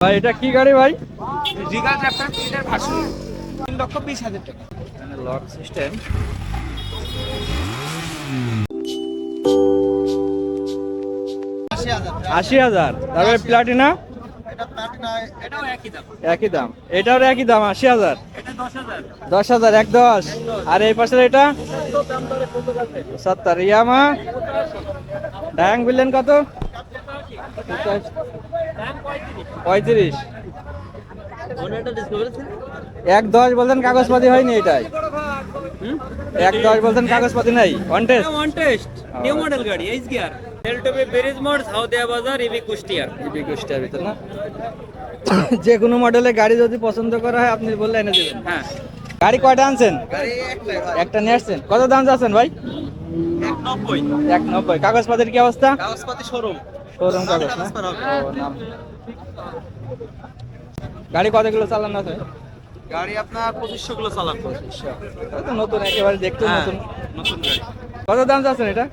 ভাই এটা কি গাড়ি ভাই? রিগাল এটার ভার্সন তিন লক্ষ বিশ হাজার টাকা। লক সিস্টেম আশি হাজার। তারপরে প্লাটিনা একই দাম। একই একই দাম আশি হাজার। দশ হাজার। এক দশ। আর এই পাশের এটা? সত্তর। ইয়ামা। ডায়াং বিললেন কত? পঁয়ত্রিশ। এক দশ বলতেন কাগজপাতি হয়নি এটাই। এক দশ বলতেন কাগজপাতি নাই। One test one test new model গাড়ি এইচ গিয়ার এলটবি ব্রিজ মোড় সাউদিয়া বাজার ইবি কুষ্টিয়া ইবি কুষ্টিয়ার ভিতর না? যে কোনো মডেলের গাড়ি যদি পছন্দ করা হয় আপনি বললে এনে দেবেন। হ্যাঁ। গাড়ি কয়টা আনছেন? একটা নিয়ে আসছেন। কত দাম যাচ্ছেন ভাই? এক নব্বই। এক নব্বই। কাগজপাতির কি অবস্থা? কাগজপাতি শোরুম। শোরুম কাগজ না। গাড়ি কত কিলো চালানো আছে? গাড়ি আপনার পঁচিশশো কিলো চালান। তো নতুন একেবারে দেখতে হ্যাঁ, নতুন। নতুন গাড়ি। কত দাম যাচ্ছেন এটা?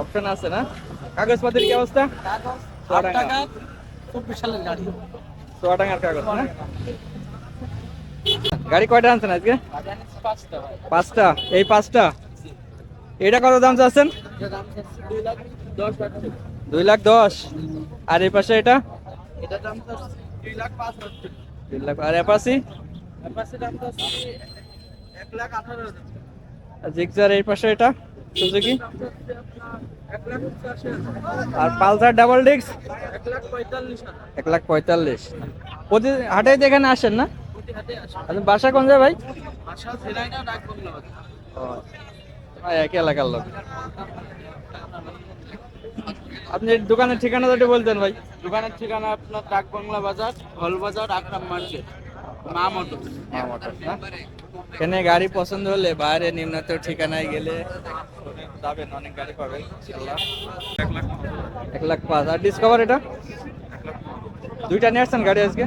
অপশন আছে। না? কাগজপাতির কি অবস্থা? কাগজ না? গাড়ি কয়টা আনছেন আজকে? পাঁচটা। এই পাঁচটা? এটা কত দাম চাচ্ছেন? দুই লাখ দশ। আর এই পাশে এটা? আর অ্যাপাসি এই পাশে এটা? সুজুকি। আর পালসার ডাবল ডিস্ক? এক লাখ পঁয়তাল্লিশ। আসেন না? বাসা কোন যায় ভাই? একই এলাকার লোক। আপনি দোকানের ঠিকানা যদি বলতেন ভাই। দোকানের ঠিকানা আপনার ডাক বাংলা বাজার হল বাজার আকরাম মার্কেট মা মোটর। এখানে গাড়ি পছন্দ হলে বাইরে নিম্নত ঠিকানায় গেলে যাবেন অনেক গাড়ি পাবেন এক লাখ পাঁচ। আর ডিসকভার এটা? দুইটা নিয়ে আসছেন গাড়ি আজকে?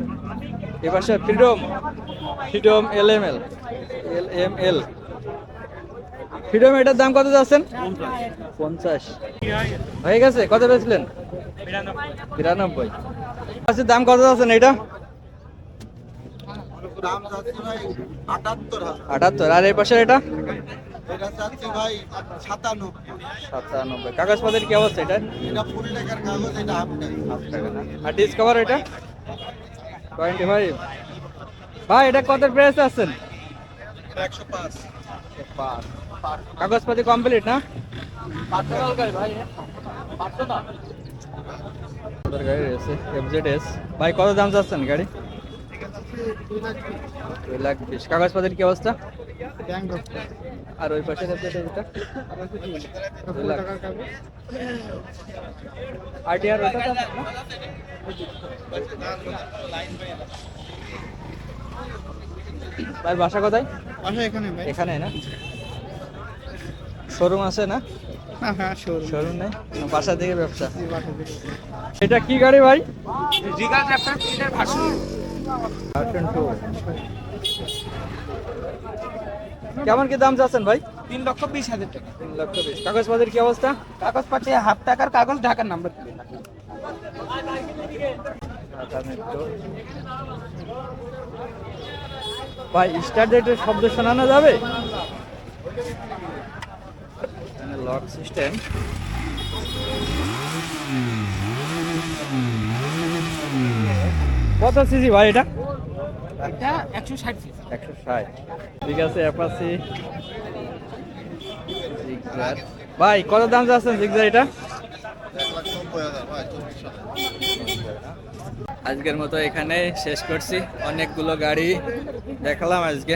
এবার সে Freedom Freedom L M L L M L Freedom এটার দাম কত যাচ্ছেন? পঞ্চাশ। হয়ে গেছে? কত বেচলেন? বিরানব্বই। আচ্ছা দাম কত যাচ্ছেন এটা? আটাত্তর আর এই পাশে এটা? সাতানব্বই। কাগজপত্রের কি অবস্থা এটা? আর ডিসকভার এটা? টোয়েন্টি ফাইভ ভাই এটা কত প্রাইস আছেন একশো পাঁচ। কাগজপাতি কমপ্লিট না? গাড়ি রয়েছে এফজেড এস ভাই কত দাম চাচ্ছেন গাড়ি? দুই লাখ বিশ। কাগজপত্রের কি অবস্থা? আর ওই পাশে আরটিআর? ভাই বাসা কোথায়? এখানে এখানে না? শোরুম আছে না? হ্যাঁ হ্যাঁ শোরুম। শোরুম নেই? বাসা থেকে ব্যবসা? এটা কি গাড়ি ভাই? কেমন কি দাম চাচ্ছেন ভাই? তিন লক্ষ বিশ হাজার টাকা। তিন লক্ষ বিশ। কাগজপত্রের কি অবস্থা? কাগজ পাচ্ছে হাফ টাকার কাগজ ঢাকার নাম্বার ভাই স্টার্ট ডেটের শব্দ শোনানো যাবে? লক সিস্টেম কত সিসি ভাই এটা? এটা একশো ষাট একশো ষাট। ঠিক আছে অ্যাপাসি ভাই কত দাম যাচ্ছেন জিগজার এটা? আজকের মতো এখানে শেষ করছি। অনেকগুলো গাড়ি দেখালাম আজকে।